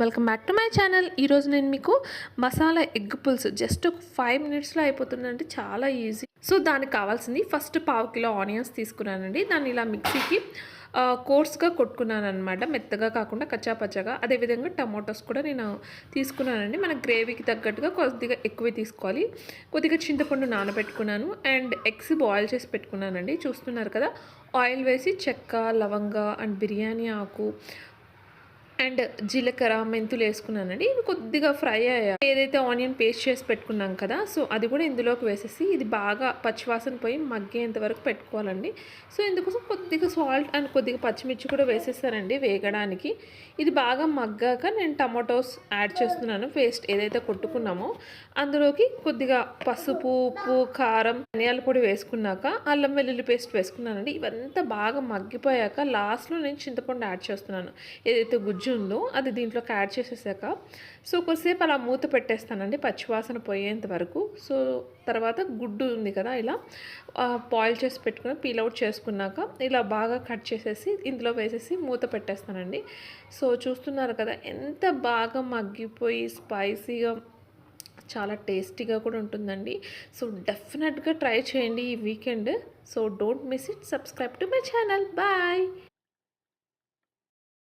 Welcome back to my channel. ఈరోజు నేను మీకు మసాలా ఎగ్ పులుసు. జస్ట్ ఒక ఫైవ్ మినిట్స్లో అయిపోతుందంటే చాలా ఈజీ. సో దానికి కావాల్సింది ఫస్ట్ పావు కిలో ఆనియన్స్ తీసుకున్నానండి. దాన్ని ఇలా మిక్సీకి కోర్స్గా కొట్టుకున్నాను అనమాట మెత్తగా కాకుండా కచ్చాపచ్చగా. అదేవిధంగా టమాటోస్ కూడా నేను తీసుకున్నానండి. మన గ్రేవీకి తగ్గట్టుగా కొద్దిగా ఎక్కువ తీసుకోవాలి. కొద్దిగా చింతపండు నానబెట్టుకున్నాను. అండ్ ఎగ్స్ బాయిల్ చేసి పెట్టుకున్నానండి. చూస్తున్నారు కదా ఆయిల్ వేసి చెక్క లవంగా అండ్ బిర్యానీ ఆకు అండ్ జీలకర్ర మెంతులు వేసుకున్నానండి. ఇవి కొద్దిగా ఫ్రై అయ్యా ఏదైతే ఆనియన్ పేస్ట్ చేసి పెట్టుకున్నాం కదా సో అది కూడా ఇందులోకి వేసేసి ఇది బాగా పచ్చివాసన పోయి మగ్గేంత వరకు పెట్టుకోవాలండి. సో ఇందుకోసం కొద్దిగా సాల్ట్ అండ్ కొద్దిగా పచ్చిమిర్చి కూడా వేసేస్తానండి వేగడానికి. ఇది బాగా మగ్గాక నేను టమాటోస్ యాడ్ చేస్తున్నాను. పేస్ట్ ఏదైతే కొట్టుకున్నామో అందులోకి కొద్దిగా పసుపు ఉప్పు కారం ధనియాల పొడి వేసుకున్నాక అల్లం వెల్లుల్లి పేస్ట్ వేసుకున్నానండి. ఇవంతా బాగా మగ్గిపోయాక లాస్ట్లో నేను చింతపండు యాడ్ చేస్తున్నాను. ఏదైతే గుజ్జు గుజ్జు ఉందో అది దీంట్లోకి యాడ్ చేసేసాక. సో కొద్దిసేపు అలా మూత పెట్టేస్తానండి పచ్చివాసన పోయేంత వరకు. సో తర్వాత గుడ్డు ఉంది కదా ఇలా బాయిల్ చేసి పెట్టుకుని పీల్ అవుట్ చేసుకున్నాక ఇలా బాగా కట్ చేసేసి ఇందులో వేసేసి మూత పెట్టేస్తానండి. సో చూస్తున్నారు కదా ఎంత బాగా మగ్గిపోయి స్పైసీగా చాలా టేస్టీగా కూడా ఉంటుందండి. సో డెఫినెట్గా ట్రై చేయండి ఈ weekend. So don't miss it subscribe to my channel bye